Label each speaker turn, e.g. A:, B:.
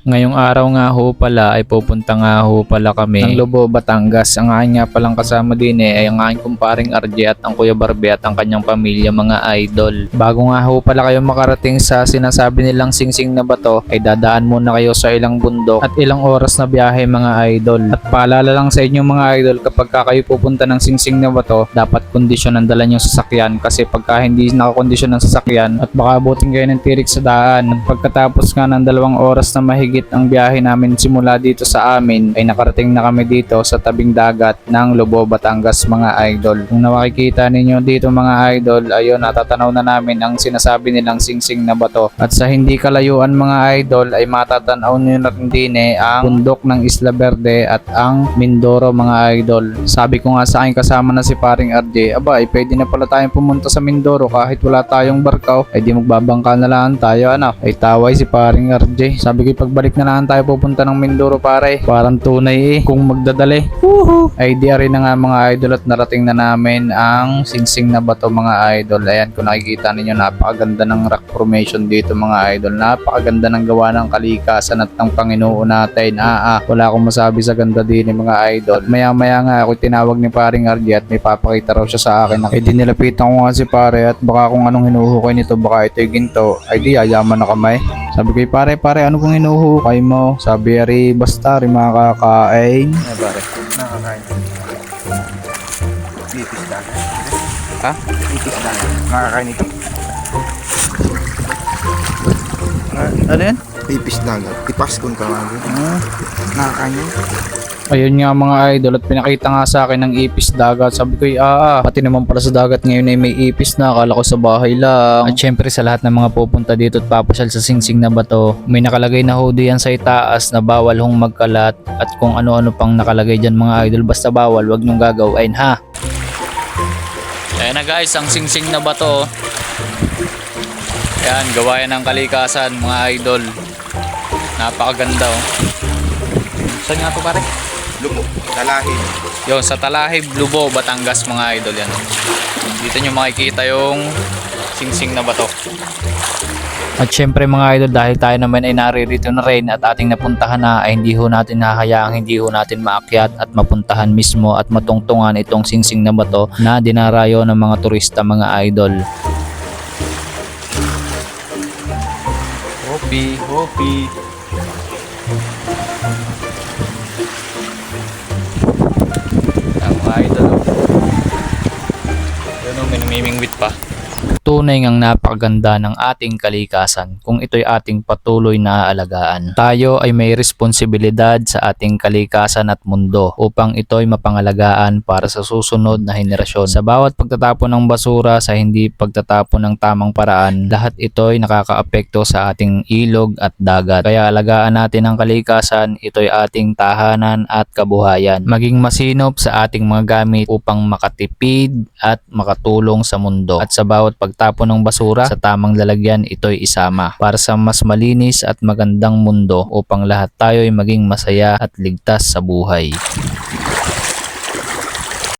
A: Ngayong araw nga ho pala ay pupunta nga ho pala kami ng Lobo, Batangas. Ang aking nga palang kasama din eh ay ang aking kumparing RJ at ang Kuya Barbie at ang kanyang pamilya mga idol. Bago nga ho pala kayo makarating sa sinasabi nilang singsing na bato ay dadaan muna kayo sa ilang bundok at ilang oras na biyahe mga idol. At paalala lang sa inyo mga idol kapag ka kayo pupunta ng singsing na bato dapat kondisyon ang dala nyo sasakyan kasi pagka hindi nakakondisyon ng sasakyan at baka abutin kayo ng tirik sa daan. Pagkatapos nga ng dalawang oras na mahigit ang biyahe namin simula dito sa amin ay nakarating na kami dito sa tabing dagat ng Lobo, Batangas mga idol. Kung nakikita ninyo dito mga idol, ayun natatanaw na namin ang sinasabi nilang singsing na bato. At sa hindi kalayuan mga idol ay matatanaw nyo na rin din eh ang bundok ng Isla Verde at ang Mindoro mga idol. Sabi ko nga sa akin kasama na si paring RJ, aba ay pwede na pala tayong pumunta sa Mindoro kahit wala tayong barkaw, ay di magbabangka na lang tayo ano. Ay taway si paring RJ. Sabi ko pagbalik na lang tayo pupunta ng Mindoro pare. Parang tunay eh kung magdadali. Woohoo! Ay di rin na nga mga idol at narating na namin ang singsing na bato mga idol. Ayan kung nakikita ninyo napakaganda ng rock formation dito mga idol. Napakaganda ng gawa ng kalikasan at ng Panginoon natin. Ah, ah, wala akong masabi sa ganda din ng mga idol. Maya maya nga ako tinawag ni paring RJ at may papakita raw siya sa akin. Ay di nilapitan ko nga si pare at baka kung anong hinuhukay nito baka ito'y ginto. Ay di ayaman na kamay. Sabi ko pare pare ano kung hinuhukay mo? Sabi ari basta rin makakain. Ay pare.
B: Nakakain. Lipis lang.
A: Ha?
B: Lipis lang. Nakakain ito.
A: Ano yan?
B: Lipis dagat. Tipas kung tawagin. Nakakain yun.
A: Ayun nga mga idol at pinakita nga sa akin ng ipis dagat. Sabi ko, ah, ah, pati naman pala sa dagat ngayon ay may ipis na. Akala ko sa bahay lang. At syempre sa lahat ng mga pupunta dito at papasyal sa singsing na bato, may nakalagay na hoodie yan sa itaas na bawal hong magkalat at kung ano-ano pang nakalagay dyan mga idol. Basta bawal, wag nyong gagawin ha. Ayan na guys, ang singsing na bato. Ayan, gawa yan ng kalikasan mga idol. Napakaganda oh. Saan nga to pare?
B: Lumo. Dalahin.
A: Yon sa Talahib, Lubo, Batangas mga idol yan. Dito nyo makikita yung singsing na bato. At syempre mga idol dahil tayo naman ay naririto na rin at ating napuntahan na ay hindi ho natin hahayaang hindi ho natin maakyat at mapuntahan mismo at matungtungan itong singsing na bato na dinarayo ng mga turista mga idol. Hopi, hopi. Namimingwit pa. Tunay ngang napakaganda ng ating kalikasan kung ito'y ating patuloy na aalagaan. Tayo ay may responsibilidad sa ating kalikasan at mundo upang ito'y mapangalagaan para sa susunod na henerasyon. Sa bawat pagtatapon ng basura sa hindi pagtatapon ng tamang paraan, lahat ito'y nakakaapekto sa ating ilog at dagat. Kaya alagaan natin ang kalikasan, ito'y ating tahanan at kabuhayan. Maging masinop sa ating mga gamit upang makatipid at makatulong sa mundo. At sa bawat pagtapon ng basura sa tamang lalagyan, ito'y isama para sa mas malinis at magandang mundo upang lahat tayo ay maging masaya at ligtas sa buhay.